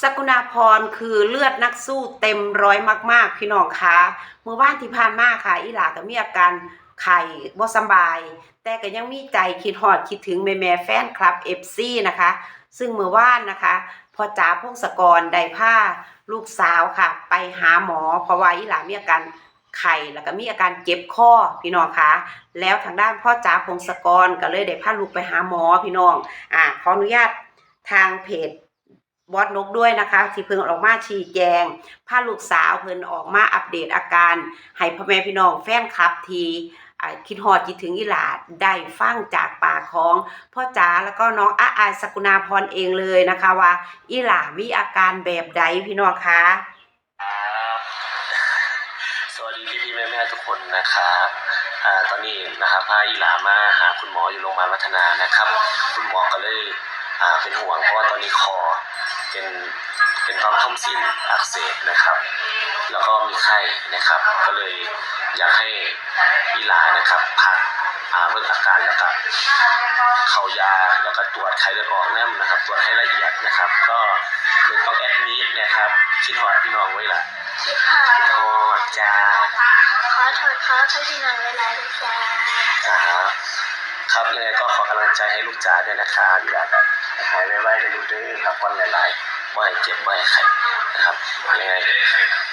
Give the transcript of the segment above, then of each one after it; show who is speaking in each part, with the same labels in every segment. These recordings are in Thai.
Speaker 1: สกุณาพรคือเลือดนักสู้เต็มร้อยมาก ๆ พี่น้องคะเมื่อวานที่ผ่านมาค่ะ อีหลาก็มีอาการไข้บ่สบาย แต่ก็ยังมีใจคิดฮอดคิดถึงแม่ๆแฟนคลับ FC นะคะ ซึ่งเมื่อวานนะคะพ่อจ๋าพงศกรได้พาลูกสาวค่ะ ไปหาหมอเพราะว่าอีหลามีอาการไข้แล้วก็มีอาการเจ็บคอพี่น้องคะแล้วทางด้านพ่อจ๋าพงศกรก็เลยได้พาลูกไปหาหมอพี่น้องอ่าขออนุญาตทางเพจ บอสนกด้วยนะคะที่เพิ่งออกมาชี้แจงพาลูกสาวเพิ่นออกมาอัปเดตอาการ ให้พ่อแม่พี่น้องแฟนคลับทีคิดฮอดคิดถึงอีหลาได้ฟังจากปากของพ่อจ๋าแล้วก็น้องอาอายสกุณาพรเองเลยนะคะว่าอีหลามีอาการแบบใดพี่น้องคะ
Speaker 2: ครับสวัสดีพี่พี่แม่แม่ทุกคนนะครับอตอนนี้นะครับพาอีหลามาหาคุณหมออยู่โรงพยาบาลวัฒนานะครับ คุณหมอก็เลยเป็นห่วงเพราะว่าตอนนี้คอ เป็นเป็นต่อมทอมซินอักเสบนะครับ แล้วก็มีไข้นะครับ ก็เลยอยากให้อีหลานะครับพักอ่าเบิ่งอาการแล้วก็เข้ายาแล้วก็ตรวจไข้เลือดออกแน่นะครับตรวจให้ละเอียดนะครับ ก็เลยต้องแอดมิดนะครับคิดหอดพี่น้องไว้ล่ะ
Speaker 3: คิดค่ะ
Speaker 2: คิดหอดจ้า
Speaker 3: ขอโทษครับให้พี่น้องเวลาด้วยจ้า
Speaker 2: ครับครับยังไงก็ขอกำลังใจให้ลูกจ๋าด้วยนะครับอีหลาแบบ หายไวๆเลยลูกเด้อครับวันหลายๆไม่เจ็บไม่ไข้นะครับยังไง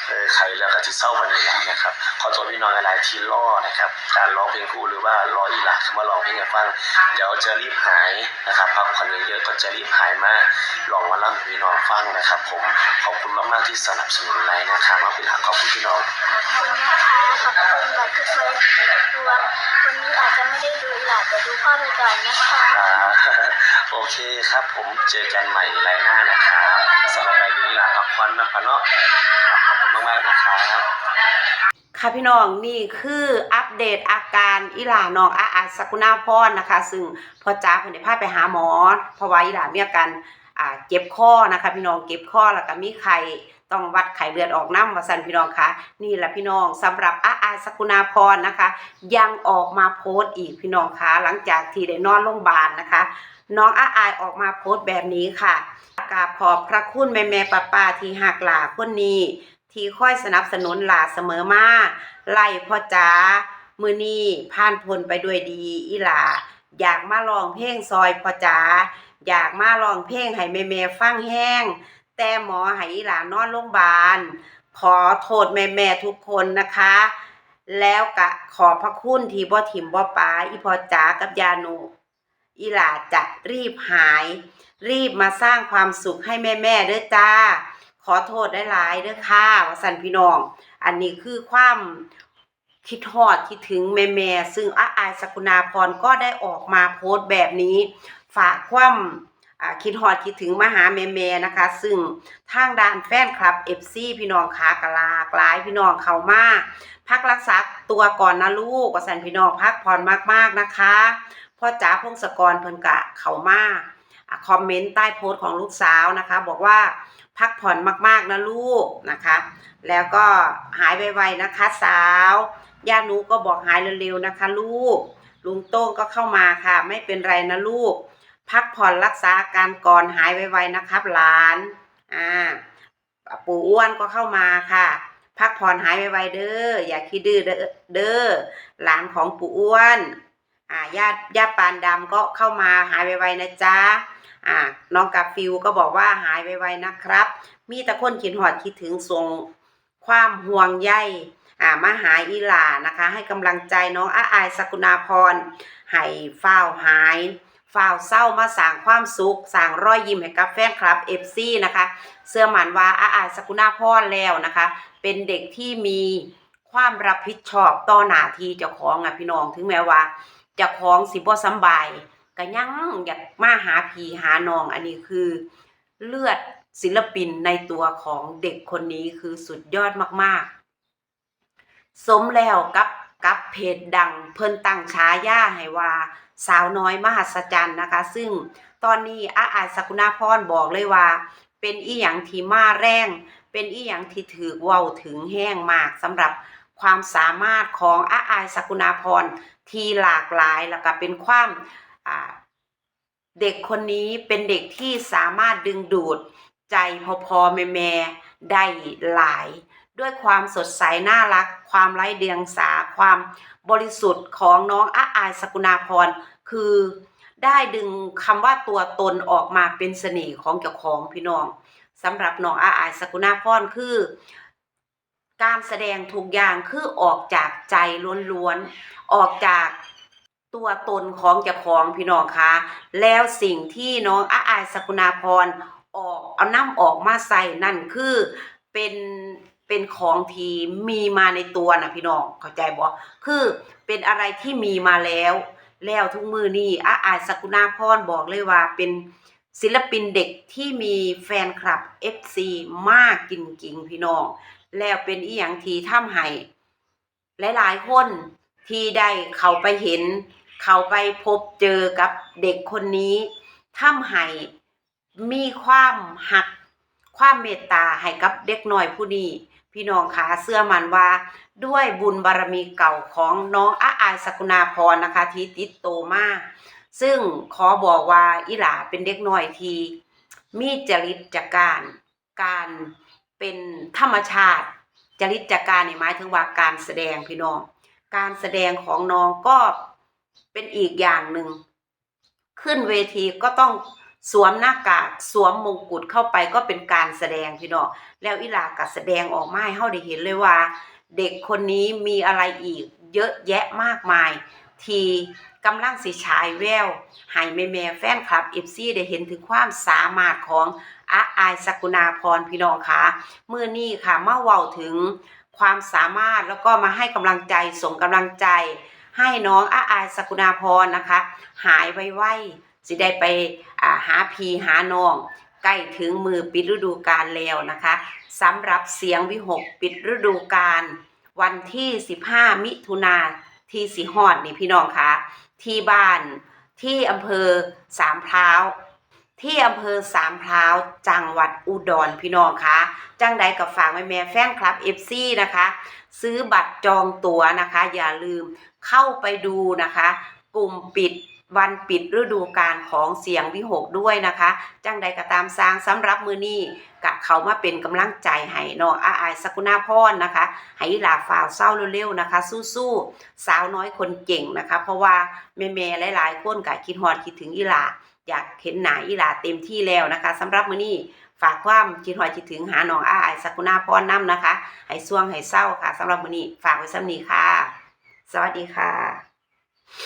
Speaker 2: เออใครแล้วก็ที่เศร้ามันนี่แหละนะครับขอโทษพี่น้องหลายๆที่ล่อนะครับ การร้องเพลงครูหรือว่าร้ออีหลักมาร้องเพลงให้ฟังเดี๋ยวจะรีบหายนะครับพักผ่อนเยอะๆก็จะรีบหายมาก ลองมาล่ำให้พี่น้องฟังนะครับ ผมขอบคุณมากๆที่สนับสนุนไลน์นะครับมาเป็นหลักขอบคุณพี่น้อง
Speaker 3: ขอบคุณนะคะขอบคุณบัตรทุกใบทุกดวงวันนี้อาจจะไม่ได้ดูหลาแต่ดูพ่อไปก่อนนะคะ
Speaker 2: อ่าโอเคครับ ผมเจอกันใหม่ไลน์หน้านะครับสำหรับไลน์นี้ลาพักผ่อนนะคะเนาะครับขอบคุณมากๆนะครับ
Speaker 1: ค่ะพี่น้องนี่คืออัปเดตอาการอีหลาน้องอาอาสกุณาพรนะคะ ซึ่งพ่อจ๋าเพิ่นได้พาไปหาหมอเพราะว่าอีหลามีอาการ อ่าเจ็บคอนะคะพี่น้องเจ็บคอแล้วก็มีไข้ต้องวัดไข้เลือดออกน้ำวาซั่นพี่น้องคะนี่แหละพี่น้องสำหรับอาอาสกุณาพรนะคะ ยังออกมาโพสต์อีกพี่น้องคะหลังจากที่ได้นอนโรงพยาบาลนะคะ น้องอาอายออกมาโพสต์แบบนี้ค่ะกราบขอบพระคุณแม่แม่ป้าป้าที่หักหลาคนนี้ ที่คอยสนับสนุนหลาเสมอมาไล่พ่อจ๋ามือนี้ผ่านพ้นไปด้วยดีอีหลาอยากมาลองเพลงซอยพ่อจ๋า อยากมาลองเพลงให้แม่แม่ๆฟังแห้ง แต่หมอให้หลานอนโรงพยาบาล ขอโทษแม่แม่ๆทุกคนนะคะ แล้วกะขอพระคุณที่บ่ถิ่มบ่ปาอีพ่อจ๋ากับยาหนูอีหลาจะรีบหาย รีบมาสร้างความสุขให้แม่แม่ๆเด้อจ้า ขอโทษได้หลายเด้อค่ะวสันพี่น้อง อันนี้คือความคิดฮอดคิดถึงแม่แม่ๆซึ่งอาอายสกุณาพรก็ได้ออกมาโพสต์แบบนี้ ฝากความคิดฮอดคิดถึงมาหาแม่แม่นะคะ ซึ่งทางด้านแฟนคลับ FC พี่น้องขากะลากลายพี่น้องเข้ามาพักรักษาตัวก่อนนะลูกว่าสันพี่น้องพักผ่อนมากๆนะคะพ่อจ๋าพงศกรเพิ่นกะเข้ามาอะคอมเมนต์ใต้โพสต์ของลูกสาวนะคะ บอกว่าพักผ่อนมากๆนะลูกนะคะ แล้วก็หายไวๆนะคะสาวย่านูก็บอกหายเร็วๆนะคะ ลูกลุงโต้งก็เข้ามาค่ะ ไม่เป็นไรนะลูก พักผ่อนรักษาอาการก่อนหายไวๆนะครับหลานอ่าปู่อ้วนก็เข้ามาค่ะ พักผ่อนหายไวๆเด้ออย่าคิดดื้อเด้อหลานของปู่อ้วนอ่าญาติญาติปานดำก็เข้ามาหายไวๆนะจ๊ะอ่าน้องกาฟิวก็บอกว่าหายไวๆนะครับ มีแต่คนคิดหอดคิดถึงส่งความห่วงใยอ่ามาหาอีหลานะคะ ให้กำลังใจน้องอาอายสกุณาพรให้ฝ้าวหาย ฝ้าวเศร้ามาสร้างความสุขสร้างรอยยิ้มให้กับแฟนคลับ FC นะคะ เสื้อหมันว่าอาอาสกุณาพรแล้วนะคะ เป็นเด็กที่มีความรับผิดชอบต่อหน้าที่เจ้าของอะพี่น้องถึงแม้ว่าเจ้าของสิบ่สบายก็ยังอยากมาหาผีหาน้องอันนี้คือเลือดศิลปินในตัวของเด็กคนนี้คือสุดยอดมากๆ สมแล้วกับกับเพจดังเพิ่นตั้งฉายาให้ว่า สาวน้อยมหัศจรรย์นะคะ ซึ่งตอนนี้อาอายสกุณาพรบอกเลยว่า เป็นอีหยังที่มาแรง เป็นอีหยังที่ถือเว้าถึงแห้งมากสำหรับความสามารถของอาอายสกุณาพรที่หลากหลายแล้วก็เป็นความเด็กคนนี้เป็นเด็กที่สามารถดึงดูดใจพอพอแม่แม่ได้หลาย ด้วยความสดใสน่ารัก ความไร้เดียงสา ความบริสุทธิ์ของน้องอาอายสกุณาพร คือได้ดึงคำว่าตัวตนออกมาเป็นเสน่ห์ของเจ้าของพี่น้องสำหรับน้องอาอายสกุณาพรคือ การแสดงทุกอย่างคือออกจากใจล้วนๆออกจากตัวตนของเจ้าของพี่น้องคะแล้วสิ่งที่น้องอาอายสกุณาพรออกเอาน้ำออกมาใส่นั่นคือเป็น เป็นของที่มีมาในตัวนะพี่น้องเข้าใจบ่คือเป็นอะไรที่มีมาแล้ว แล้วทุกมือนี่อาอาสกุณาพรบอกเลยว่าเป็นศิลปินเด็กที่มีแฟนคลับ FC มากจริงพี่น้อง แล้วเป็นอีหยังที่ทำให้หลายๆคนที่ได้เขาไปเห็น เขาไปพบเจอกับเด็กคนนี้ทำให้มีความหักความเมตตาให้กับเด็กน้อยผู้นี้ พี่น้องคะเสื้อมันว่าด้วยบุญบารมีเก่าของน้องอาอายสกุณาพรนะคะ ที่ติดโตมาก ซึ่งขอบอกว่าอีหลาเป็นเด็กน้อยที่มีจริตจากการการเป็นธรรมชาติ จริตจากการนี่หมายถึงว่าการแสดงพี่น้อง การแสดงของน้องก็เป็นอีกอย่างหนึ่งขึ้นเวทีก็ต้อง สวมหน้ากากสวมมงกุฎเข้าไปก็เป็นการแสดงพี่น้องแล้วอีลาก็แสดงออกมาให้เฮาได้เห็นเลยว่า เด็กคนนี้มีอะไรอีกเยอะแยะมากมาย ที่กำลังสิฉายแววให้แม่แม่แฟนคลับ FC ได้เห็นถึงความสามารถของอาอายสกุณาพรพี่น้องค่ะมื้อนี้ค่ะเมาเว้าถึงความสามารถแล้วก็มาให้กำลังใจส่งกำลังใจ ให้น้องอาอายสกุณาพรนะคะ หายไวๆ สิได้ไปาหาพีหาน้องใกล้ถึงมือปิดฤดูกาลแล้วนะคะสำหรับเสียงวิหกปิดฤดูกาลวันที่ 15 มิถุนาที่สีฮอดนี่พี่น้องคะที่บ้านที่อำเภอสามพร้าวที่อำเภอสามพร้าวจังหวัดอุดรพี่น้องคะจังใดกับฝากแม่แม่แฟนคลับ FC นะคะ ซื้อบัตรจองตั๋วนะคะ อย่าลืมเข้าไปดูนะคะ กลุ่มปิด วันปิดฤดูกาลของเสียงวิหกด้วยนะคะ จังใดก็ตามสร้างสำหรับมือนี้กะเขามาเป็นกำลังใจให้น้องอาอายสกุณาพรนะคะ ให้อีหลาฝ่าวเศร้าเร็วๆนะคะ สู้ๆสาวน้อยคนเก่งนะคะ เพราะว่าแม่ๆหลายๆคนกะคิดฮอดคิดถึงอีหลาอยากเห็นหนาอีหลาเต็มที่แล้วนะคะสำหรับมือนี้ฝากความคิดฮอดคิดถึงหาหน้องอาอายสกุณาพรนํนะคะ ให้ส่วงให้เศร้าค่ะสำหรับมือนี้ฝากไว้สำนี้ค่ะ สวัสดีค่ะ